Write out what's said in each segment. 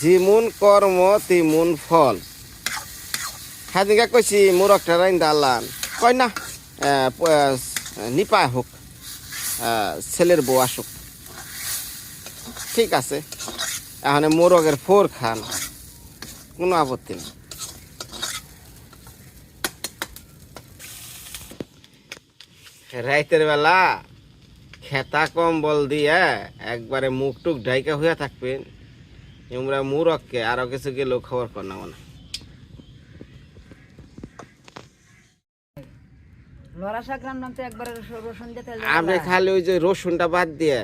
যেমন কর্ম, তেমন ফল। হাজিকা কইছি মোর একটা রাইন দালান কয় না নিপা হোক ছেলের বউ আসুক। ঠিক আছে এখন মোরগের ফোর খান, কোনো আপত্তি নেই। রাইতের বেলা, খেতা কম্বল দিয়ে একবারে মুখ টুক ঢাইকা হইয়া থাকবেন। মনে তো একবারে রসুন- রসুন দিয়ে তেল দিয়ে আপনি খালি ওই যে রসুনটা বাদ দিয়ে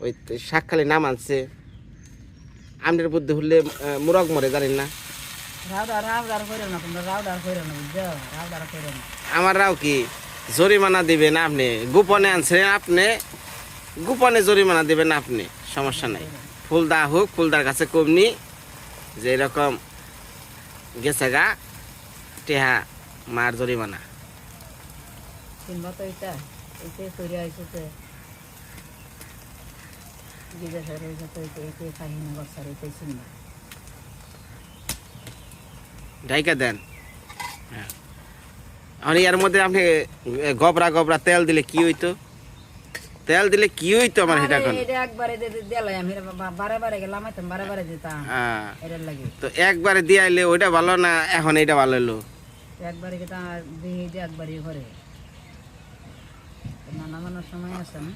ওই শাক খালি নাম আনছে। আপনার বুদ্ধি হলে মুরগ মরে জানেন না। আমার রাও কি জরিমানা দিবেন আপনি? গোপনে আনছেন আপনি? গোপনে জরিমানা দিবেন আপনি? সমস্যা নাই। ফুলদা হোক ফুলদার কাছে কমনি যে এরকম গেছে গা টেহা মার জরিমানা। ঢাইকা দেন। হ্যাঁ। আর এর মধ্যে আপনি গবরা গবরা তেল দিলে কি হইতো? তেল দিলে কি হইতো আমার সেটা কোন এটা একবারে দিলাই আমি বারে বারে গেলাম আইতাম বারে বারে দিতাম। হ্যাঁ। লাগে। তো একবারে দিয়ে আইলে ওইটা ভালো না এখন এইটা ভালো হলো? একবারে একবারই ঘরে নানা মানার সময় আছে না?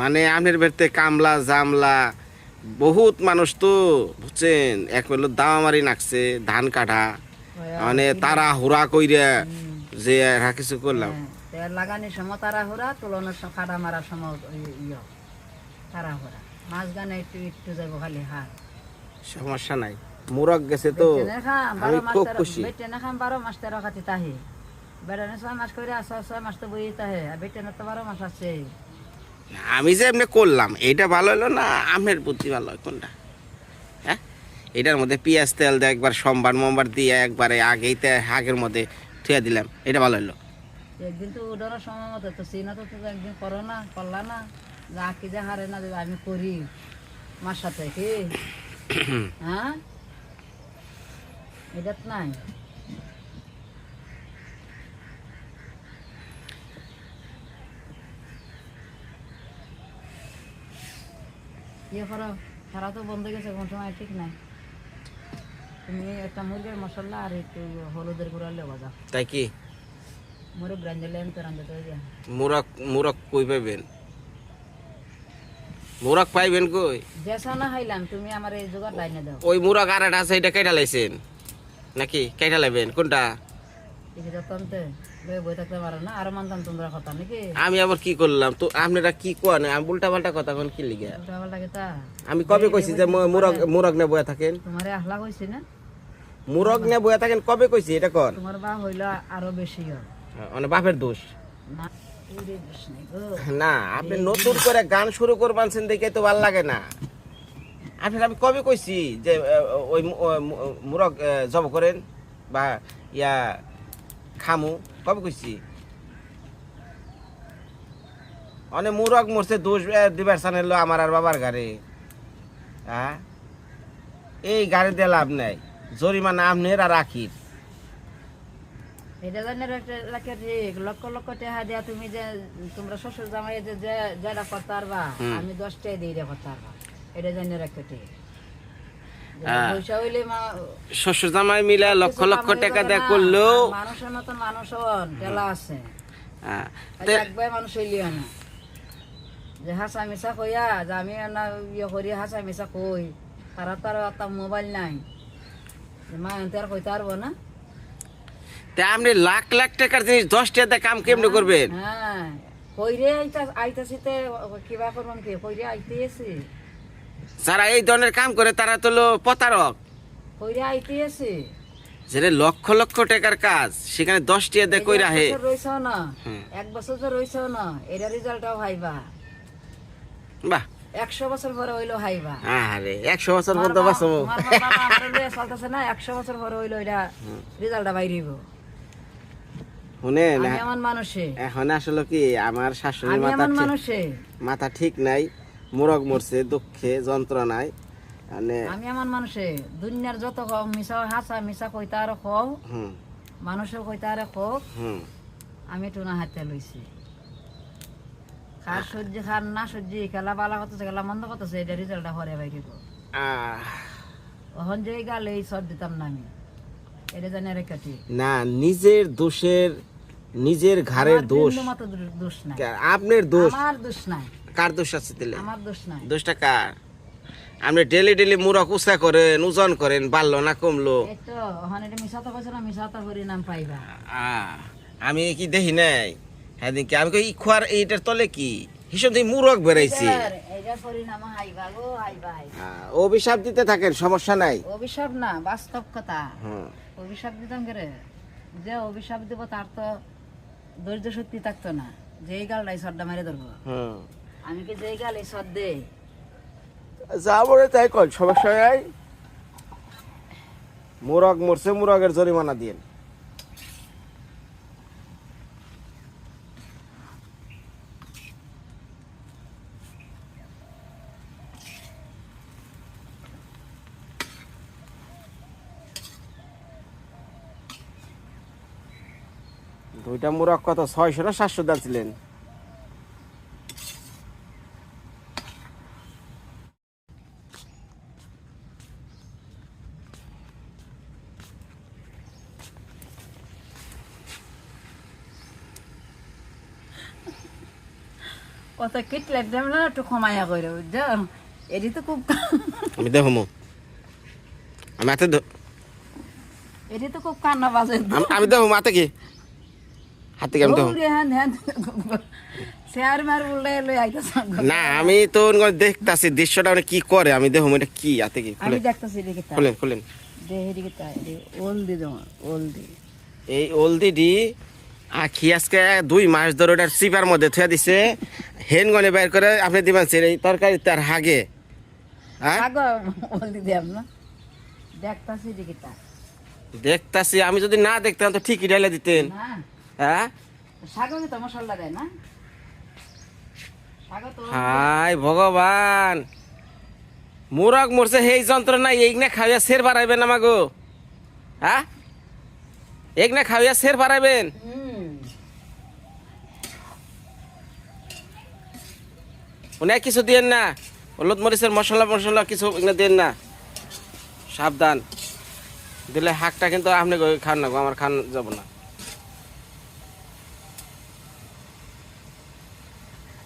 মানে আপনার বাড়িতে কামলা জামলা বহুত মানুষ তো বুঝছেন? এক হলো দামামারি নাকছে ধান কাটা। মানে তারা হুরা কইরা যে এরা কিছু করলাম। হ্যাঁ, তেল লাগানোর সময় তারা হোরা তুলনের সময় কাটা মারার সময় ইয়ে তারা হোরা একটু একটু যাব খালি হাত সমস্যা নাই। মুরগ গেছে তো আমি খুব খুশি। বেটেনে খাম বারো মাস তেরো খাতি তাহে। ছয় মাস করে আসা ছয় মাস তো বই তাহে আর বেটেনে তো বারো মাস আছে। আমি যে এমনি করলাম এইটা ভালো হলো না আমের বুদ্ধি ভালো হয় কোনটা হ্যাঁ? এটার মধ্যে পেঁয়াজ তেল দিয়ে একবার সোমবার মোমবার দিয়ে একবারে আগেই আগের মধ্যে থুয়া দিলাম এটা ভালো হলো। একদিন তো উঠানোর সময় মতো তো সিনা তো তো একদিন করো না করলা না যা কি যে হারে না আমি করি। মার সাথে কি? হ্যাঁ? এটা নাই। ইয়ে করো খারা তো বন্ধ গেছে কোন সময় ঠিক নাই। তুমি একটা মুরগির মশলা আর একটু হলুদের গুঁড়া লেবা যাও তাই কি? মোরে ব্রাঞ্জলে আমি তো রান্ধতে মুরগ মুরগ কই পাইবেন? মুরগ পাইবেন কই? দেশা না খাইলাম তুমি আমার এই জোগাড় লাইনে দাও। ওই মুরগ আর আছে এটা কেটা লাইছেন? নাকি? কেটা লাইবেন? কোনটা? আমি আবার কি করলাম? তো আপনারা কি কোন আমি উল্টা পাল্টা কথা কোন কি লিগে? আমি কবে কইছি যে মুরগ মুরগ নে বয়া থাকেন? তোমারে আহলা কইছি না? মুরগ নে বয়া থাকেন কবে কইছি এটা কর? তোমার বা হইল আরও বেশি হয় মানে বাপের দোষ। না আপনি নতুন করে গান শুরু করবানছেন দেখে তো ভালো লাগে না। আপনি আমি কবে কইছি যে ওই মুরগ জব করেন বা ইয়া খামু? কবে কইছি? অনেক মুরগ মরছে দোষ দিবার সানেল আমার আর বাবার গাড়ি হ্যাঁ এই গাড়ি দিয়ে লাভ নাই। জরিমানা আপনার আর এটা লক্ষ লক্ষ টাকা দিয়া তুমি যে তোমরা শ্বশুর জামাই যে যে- যেটা করতে পারবা আমি দশটাই দিয়ে করতে পারবা এটা শ্বশুর জামাই মিলে লক্ষ লক্ষ কামাই টাকা করে দেয়া করলেও মানুষের মতন মানুষ টেলা আছে। খালি তে- একবার মানুষ হইলিও না। যে হাসা মিশা কইয়া যে আমি না ইয়ে করি হাসা মিশা কই? তারা মোবাইল নাই। মা এনতে আর কইতে পারব না। তা আপনি লাখ লাখ টাকার জিনিস দশ টাকা কাম কেমনে করবেন? হ্যাঁ। কইরে আইতা আইতাছিতে কিবা করবাম কি? কইরে আইতেছি যারা এই ধরনের কাম করে তারা তো হলো প্রতারক। কইরে আইতেছি যেটা লক্ষ লক্ষ টাকার কাজ সেখানে দশ টাকা দিয়ে কই রাহে রইছ না। এক বছর যে রইছ না এটা রেজাল্টটাও হাইবা বাহ। একশো বছর পরে হইল হাইবা। আরে একশো বছর পর্যন্ত বাঁচবো। তোমার বাবা আমার লইয়া চলতেছে না একশো বছর পরে হইল এটা রেজাল্টটা বাইরিব শুনেন আমি এমন মানুষে। এখন আসলে কি আমার শাশুড়ির মাথা ঠিক- মানুষে। মাথা ঠিক নাই মুরগ মরছে দুঃখে যন্ত্রণায়। মানে আমি আমার মানুষে দুনিয়ার যত কও মিশা হাসা মিশা কইতা আর কও মানুষের কইতা আর হুম। আমি টুনা হাতে লইছি। খার সহ্য খার না সহ্য খেলা বালা কত খেলা মন্দ কত এটা রেজাল্টটা হরে গো। আহ, ওখান যে গালে এই সর দিতাম না আমি। এটা জানি রে কাটি না নিজের দোষের নিজের ঘাড়ের দোষ। দোষ নাই। আপনার দোষ। আমার দোষ নাই। কার দোষ আছে তাহলে? আমার দোষ নাই। দোষটা কার? আপনি ডেলি ডেলি মুরগ উঁচা করেন ওজন করেন বাড়লো না কমলো? না আমি কি দেখি নাই? হ্যাঁ দেখি আমি কই খোয়ার এইটার তলে কি? হিসাব দিয়ে মুরগ বেড়াইছি। আহ, অভিশাপ দিতে থাকেন সমস্যা নাই। অভিশাপ না বাস্তব কথা। অভিশাপ দিতাম করে? যে অভিশাপ দিব তার তো ধৈর্য সত্যি থাকতো না। যেই গালটাই সর্দা মেরে ধরবো। আমি কি যেই গাল এই সর দে যা বলে তাই কর সমস্যা নাই। মুরগ মরছে মুরগের জরিমানা দিন মুরগ কত? ছয়শো না সাতশো দাম ছিলেন কত কিটলে দেব না একটু ক্ষমায়া করে বুঝছ? এটি তো খুব আমি দেখো আমি এটি তো খুব কান্না বাজে। আমি- দেখো হাতে কি? হাতে কি আমি দেখো দৌড়ে হ্যান হ্যান শেয়ার মার বললে লই আইতাছ না আমি তো দেখতাছি দৃশ্যটা মানে কি করে আমি দেখো এটা কি হাতে কি? আমি খুলেন। দেখতাছি খুলেন এই অলদিডি আখি আজকে দুই মাস ধরে ওটার চিপার মধ্যে থুয়া দিছে। হেন গনে বের করে আপনি দিবেন এই তরকারি তার হাগে। দেখতাছি আমি যদি না দেখতাম তো ঠিকই ঢেলে দিতেন। না। হ্যাঁ? সাগরে তো মশলা দেয় না। হাই ভগবান। মুরগ মরছে সেই যন্ত্রণা এইগনে খাইয়া সের বাড়াইবেন আমাগো। হ্যাঁ? এইগনে খাইয়া সের বাড়াইবেন। অনেক কিছু দিয়েন না। হলুদ মরিচের মশলা মশলা কিছু দেন না। সাবধান। দিলে হাকটা কিন্তু আপনি খান না আমার খান যাব না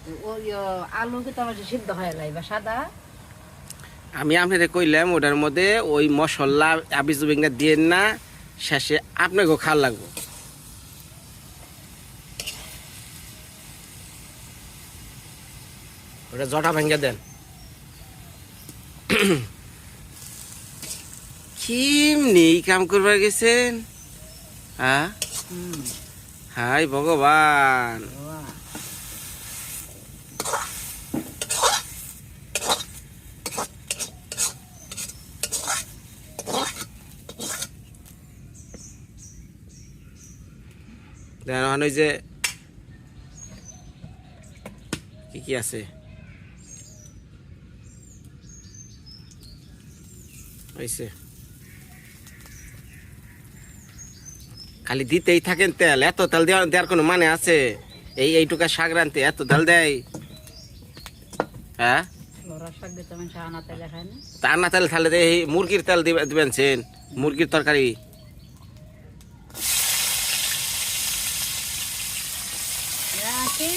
ওই ও, আলু কি তোমার সিদ্ধ হয়ে যাইবা সাদা। আমি আপনাদের কইলাম ওটার মধ্যে ওই মশলা আবি জুবিংটা দিয়েন না শেষে আপনাকেও খাল লাগবো। ওটা জটা ভেঙে দেন। কিমনি কাম করবার গেছেন? হ্যাঁ হাই ভগবান ওই যে কি কি আছে? হয়েছে খালি দিতেই থাকেন তেল এত তেল দেওয়ার দেওয়ার কোনো মানে আছে? এই এইটুকা শাক রানতে এত তেল দেয়? হ্যাঁ? আনা না। তেল তাহলে এই মুরগির তেল দিবেন মুরগির তরকারি কি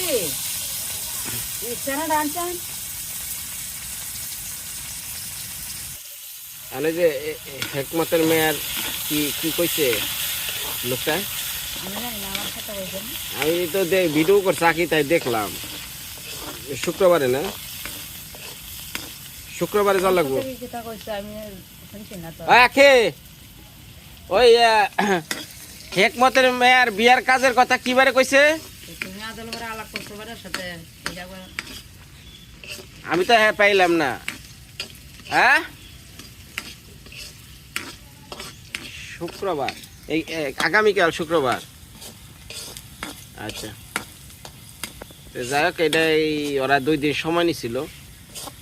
ইচ্ছা না ডানচান যে হেকমতের মেয়ার কি কি কইছে লোকটা? আমি তো ভিডিও করছি আঁকি তাই দেখলাম। শুক্রবারে না? শুক্রবারে যাওয়া লাগবো। আখে ওই হেকমতের মেয়ার বিয়ার কাজের কথা কিবারে কইছে? আলাপ করতে পারে সাথে। আমি তো হ্যাঁ পাইলাম না। হ্যাঁ? শুক্রবার। এই আগামীকাল শুক্রবার। আচ্ছা। যাই হোক, এটা এই ওরা দুই দিন সময় নিছিল।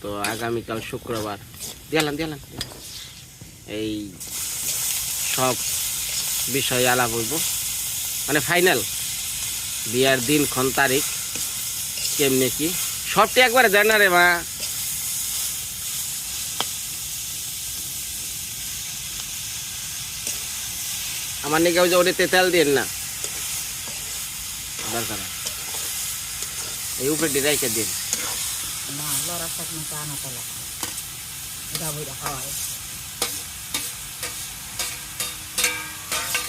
তো আগামীকাল শুক্রবার। দিয়ালাম দিয়ালাম এই সব বিষয়ে আলাপ হইব। মানে ফাইনাল। বিয়ার দিন ক্ষণ তারিখ। কেমনে কি? সবটি একবারে দেয় না রে মা। আমার নাকি ওই যে ওটাতে তেল দিন না। এই উপরে ডিরাইকে দিন। না লড়া শাক না চা না তলা এটা বইটা খাওয়াই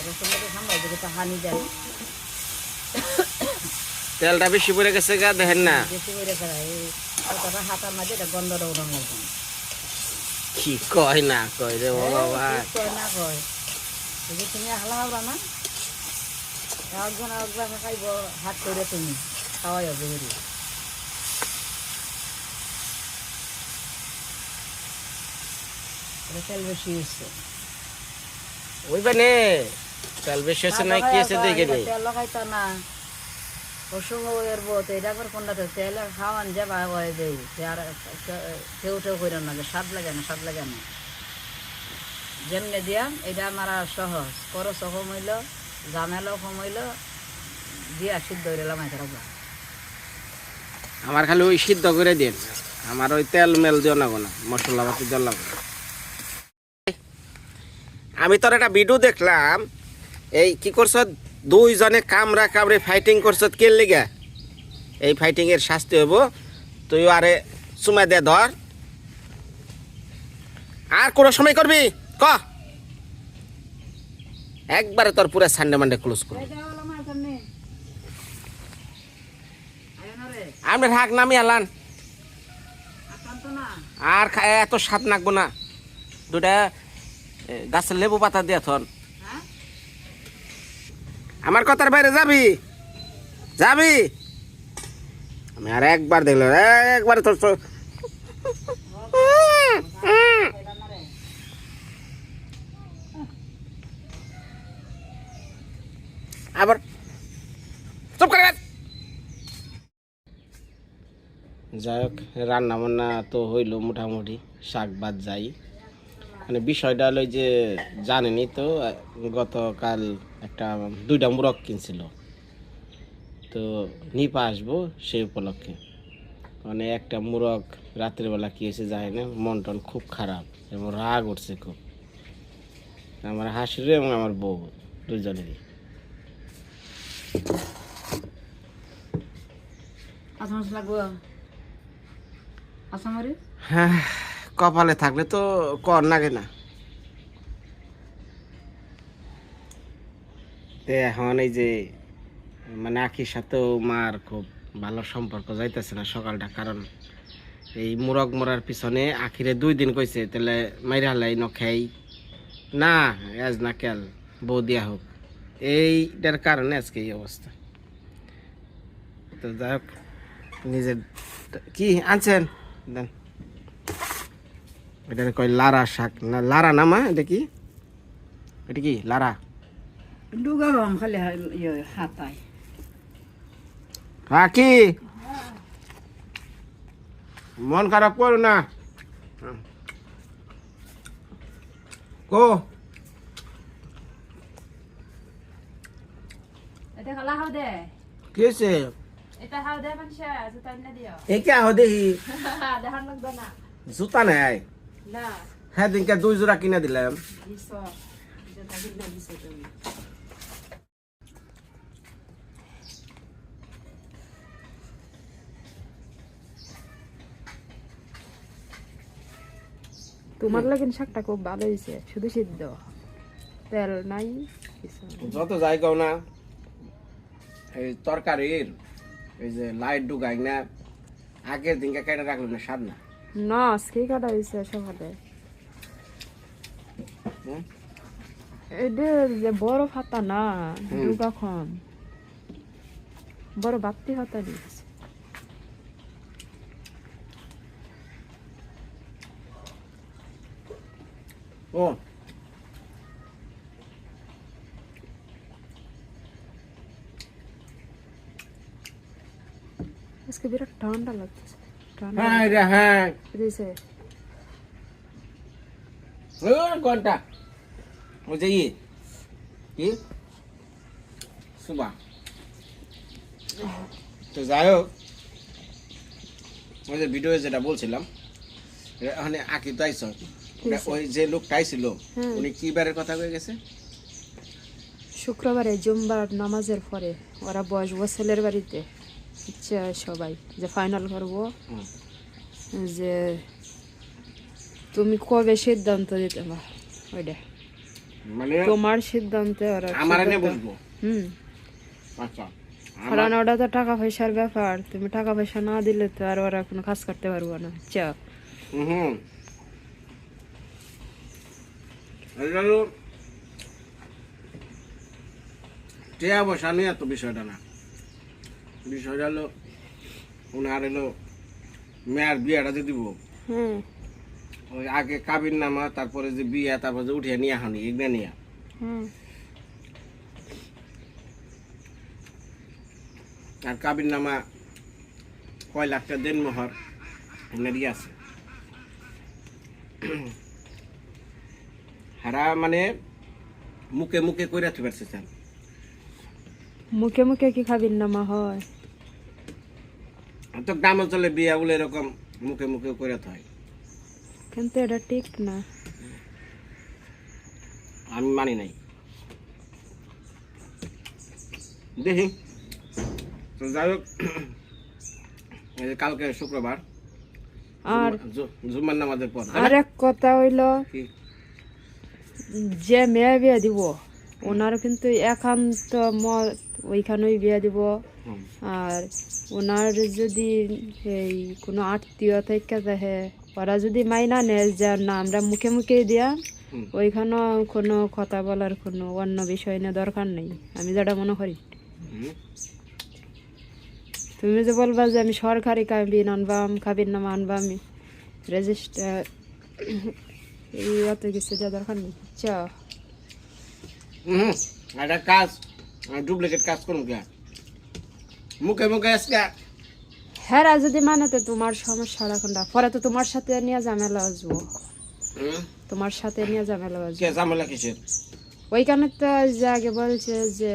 রসুনটাকে সামলাই দিকে তো হানি যায় তেলটা বেশি পড়ে গেছে গা দেখেন না। কি কয় না কয় রে বাবা? না তুমি হালা হাবরা না? একজন একজন খাইব হাত করে তুমি খাওয়াই হবে তেল বেশি ওই তেল হয়েছে না কি আছে দেখে নি। তেল লাগাইতো না। পশুঙ্গ এর বোত এটা করে কোনটা তেল খাওয়ান যে বা হয়ে দেই। আর কেউ টেউ করে না যে স্বাদ লাগে না, স্বাদ লাগে না। যেমনি দিয়া, এটা আমার সহজ। খরচ কম হইল ঝামেলাও কম দিয়া সিদ্ধ হইলে মাইতে রাখব আমার খালি ওই সিদ্ধ করে দিন। আমার ওই তেল মেল দিও না গোনা মশলা পাতি দিও লাগবে আমি তোর একটা ভিডিও দেখলাম। এই কি করছ? দুইজনে কামরা কামড়ে ফাইটিং করছ কে লিগা? এই ফাইটিং এর শাস্তি হইব। তুই আরে চুমা দে, ধর। আর কোনো সময় করবি? ক। একবারে তোর পুরো সানডে মানডে ক্লোজ করবি। আমরা হাক নামি আলান। আর এত স্বাদ নাকবো না। দুটা গাছের লেবু পাতা দিয়ে থন। আমার কথার বাইরে যাবি? যাবি? আমি আর একবার দেখলাম একবার তোর আবার চুপ করে যাই হোক রান্না বান্না তো হইল মোটামুটি, শাক বাদ যাই। মানে বিষয়টা হলো যে জানেনি তো গতকাল একটা দুইটা মুরগ কিনছিল। তো নিপা আসব সেই উপলক্ষে। মানে একটা মুরগ রাত্রিবেলা কি হয়েছে যায় না মন টন খুব খারাপ এবং রাগ উঠছে খুব। আমার হাসির এবং আমার বউ দুজনেরই। আচ্ছা লাগবো। হ্যাঁ। কপালে থাকলে তো কর লাগে না। এখন এই যে মানে আখির সাথেও মার খুব ভালো সম্পর্ক যাইতেছে না সকালটা, কারণ এই মুরগ মরার পিছনে আখিরে দুই দিন কইছে, তাহলে মাইরা হালাই নখাই না আজ না কেল, বউ দিয়া হোক। এইটার কারণে আজকে এই অবস্থা। তো যাই হোক, নিজের কি আনছেন? দেন। এটা কয় লারা শাক। না লারা না মা? এটা কি? এটা কি? লারা? ডুগা বাম খালি ইয়ে হাতায়। হ্যাঁ কি? মন খারাপ করো না। কো। এটা হাও দে। মানুষে জুতা না দিও। এই কে আহ দেখি দেখান লাগবে না। জুতা নাই। হ্যাঁ দিনকে দুই জোড়া কিনে দিলাম। তোমার লাগেন শাকটা খুব ভালো হয়েছে শুধু সিদ্ধ। তেল নাই যত যাই কও না এই তরকারির এই যে লাইট ঢুকাই না আগের দিনকে কেটে রাখল না স্বাদ না। না আজকে কাটা হয়েছে সকালে। হুম? এটা যে বড় ফাতা না কম বড় বাত্তি ফাতা দিয়েছে। ও। আজকে বিরাট ঠান্ডা ঠান্ডা হ্যাঁ রে হ্যাঁ। দিছে যে ইয়ে। কি? সুবা। তো যাই হোক ওই যে ভিডিও যেটা বলছিলাম ওখানে আঁকি ওই যে লোকটা আইছিল উনি কি বারের কথা কয়ে গেছে? শুক্রবারে জুম্বার নামাজের পরে ওরা বসবো ছেলের বাড়িতে। ইচ্ছে সবাই যে ফাইনাল করব যে তুমি কবে সিদ্ধান্ত দিতে ওইটা। মানে তোমার সিদ্ধান্তে ওরা আমার এনে সিদ্ধান্ত- বসবো? হুম। আচ্ছা। কারণ ওটা তো টাকা পয়সার ব্যাপার তুমি টাকা পয়সা না দিলে তো আর ওরা কোনো কাজ করতে পারব না চ হুম। টিয়া বসা নিয়ে এত বিষয়টা না। বিষয়টা হলো ওনার হলো মেয়ার বিয়াটা যে দিব। হুম। ওই আগে কাবির নামা তারপরে যে বিয়া তারপরে যে উঠিয়ে নিয়ে হানি এগুলো নিয়ে। হুম। আর কাবির নামা কয় লাখ টাকা দেন মোহর ওনারই আছে। হারা মানে মুখে মুখে কইরা থুই পারছে মুখে মুখে কি খাবির নামা হয়? তো গ্রাম অঞ্চলে বিয়া বলে এরকম মুখে মুখে করে হয় কিন্তু এটা ঠিক না। আমি মানি নাই। দেখি। তো যাই হোক কালকে শুক্রবার আর জুম্মার নামাজের পর আর এক কথা হইল? যে মেয়ে বিয়ে দিব ওনার কিন্তু একান্ত মত ওইখানেই বিয়ে দিব। আর ওনার যদি এই কোনো আত্মীয় থেকে দেখে ওরা যদি মাইনা নেয় যে না আমরা মুখে মুখে দিয়া হুম। ওইখানেও কোনো কথা বলার কোনো অন্য বিষয় নিয়ে দরকার নেই। আমি যেটা মনে করি। তুমি যে বলবা যে আমি সরকারি কাবিন আনবাম কাবিন নামা আনবা আমি রেজিস্টার এই অত কিছু দেওয়া দরকার নেই। চ। হুম। একটা কাজ ডুপ্লিকেট কাজ করুন কে? মুখে মুখে আজকে হ্যাঁ যদি মানে তো তোমার সমস্যা রাখুন পরে তো তোমার সাথে নিয়ে ঝামেলা আসব তোমার সাথে নিয়ে ঝামেলা আসব ঝামেলা কিসের? ওইখানে তো যে আগে বলছে যে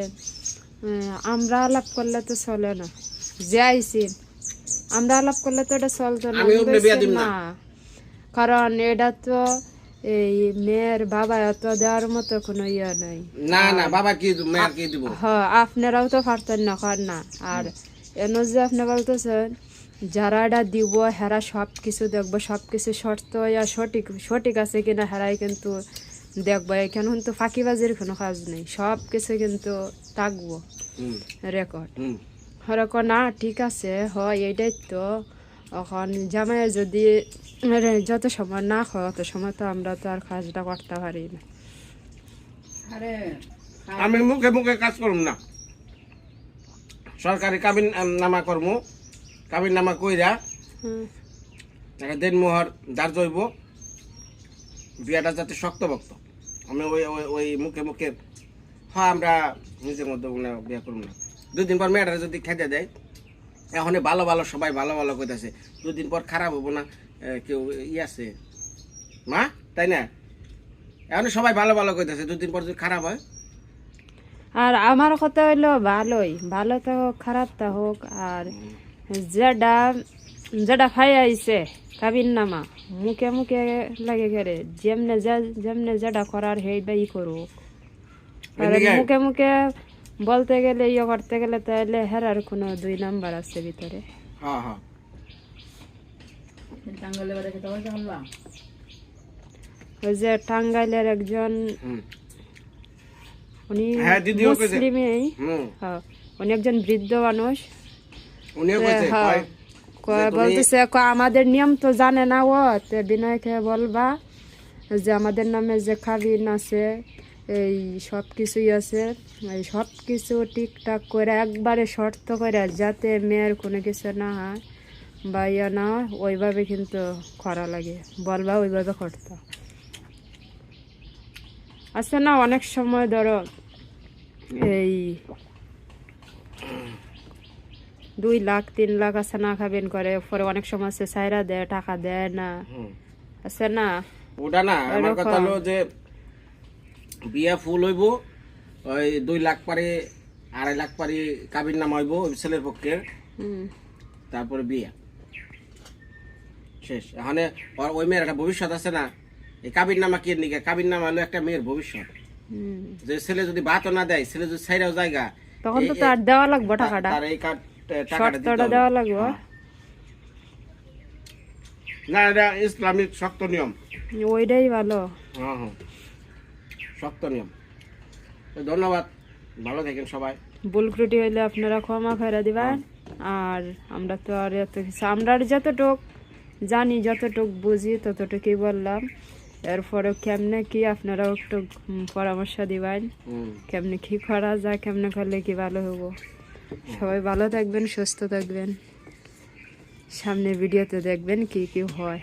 আমরা আলাপ করলে তো চলে না। যে আইসি আমরা আলাপ করলে তো এটা চলতো। না। কারণ এটা তো এই মেয়ের বাবা এত দেওয়ার মতো কোনো ইয়ে নাই। না না বাবা কি মেয়ের কি দিব? হ্যাঁ আপনারাও তো পারতেন না কর না। আর এন যে আপনি বলতেছেন যারা এটা দিব হেরা সব কিছু দেখব সব কিছু শর্ত ইয়া সঠিক সঠিক আছে কিনা হেরাই কিন্তু দেখব। এখানে কিন্তু ফাঁকিবাজির কোনো কাজ নেই। সব কিছু কিন্তু থাকব। রেকর্ড হরক না ঠিক আছে হয় এটাই তো। এখন জামাই যদি যত সময় না হয় অত সময় তো আমরা তো আর কাজটা করতে পারি না। আরে আমি মুখে মুখে কাজ করুম না। সরকারি কাবিন নামা করমু কাবিন নামা কইরা দেন মোহর দাঁড় জইব। বিয়াটা যাতে শক্তভক্ত। আমি ওই ওই ওই মুখে মুখে হ্যাঁ আমরা নিজের মধ্যে বিয়া করুম না। দুদিন পর মেয়েটা যদি খেতে দেয় এখন ভালো ভালো সবাই ভালো ভালো কইতাছে। দুদিন পর খারাপ হব না কেউ ই আছে। মা তাই না? এখন সবাই ভালো ভালো কইতাছে দুদিন পর যদি খারাপ হয়। আর আমার কথা হইল ভালোই। ভালো তো হোক খারাপ তা হোক আর যেটা যেটা খাই আইছে কাবিন নামা মুখে মুখে লাগে গেলে যেমনে যেমনে যেটা করার সেইটাই করুক। আর মুখে মুখে বলতে গেলে ইয়ে করতে গেলে তাহলে হেরার কোনো দুই নাম্বার আছে ভিতরে। হ্যাঁ হ্যাঁ। ওই যে টাঙ্গাইলের একজন উনি হ্যাঁ। মুসলিমই। হ্যাঁ, উনি একজন বৃদ্ধ মানুষ। বলতেছে আমাদের নিয়ম তো জানে না ও তে বিনয়কে বলবা যে আমাদের নামে যে খাবিন আছে এই সব কিছুই আছে। এই সব কিছু ঠিকঠাক করে একবারে শর্ত করে যাতে মেয়ের কোনো কিছু না হয় বা ইয়ে না ওইভাবে কিন্তু করা লাগে। বলবা ওইভাবে করতে। আছে না অনেক সময় ধরো এই দুই লাখ তিন লাখ আছে না খাবেন করে পরে অনেক সময় আছে সাইরা দেয় টাকা দেয় না। আছে না? ওটা না আমার কথা হলো যে বিয়া ফুল হইব ওই দুই লাখ পারে আড়াই লাখ পারে কাবির নাম হইব ছেলের পক্ষে। তারপরে বিয়া। শেষ। এখানে ওই মেয়ের একটা ভবিষ্যৎ আছে না এই কাবির নামা কি নিকে? কাবির নামা হলো একটা মেয়ের ভবিষ্যৎ। যে ছেলে যদি ভাতও না দেয় ছেলে যদি ছাইরাও জায়গা তখন তো তার দেওয়া লাগবে টাকাটা। তার এই কার্ড টাকাটা। দেওয়া লাগবে। হ্যাঁ। না এটা ইসলামিক শক্ত নিয়ম। ওইটাই ভালো। হ্যাঁ হ্যাঁ। শক্ত নিয়ম। ধন্যবাদ ভালো থাকেন সবাই। ত্রুটি হইলে আপনারা ক্ষমা করে দিবেন। আর আমরা তো আর এত কিছু আমরা আর যতটুক জানি যতটুক বুঝি ততটুকুই বললাম। এরপরে কেমনে কি আপনারাও একটু পরামর্শ দিবেন? কেমনে কি করা যায় কেমনে করলে কি ভালো হব সবাই ভালো থাকবেন সুস্থ থাকবেন। সামনে ভিডিওতে দেখবেন কি কি হয়।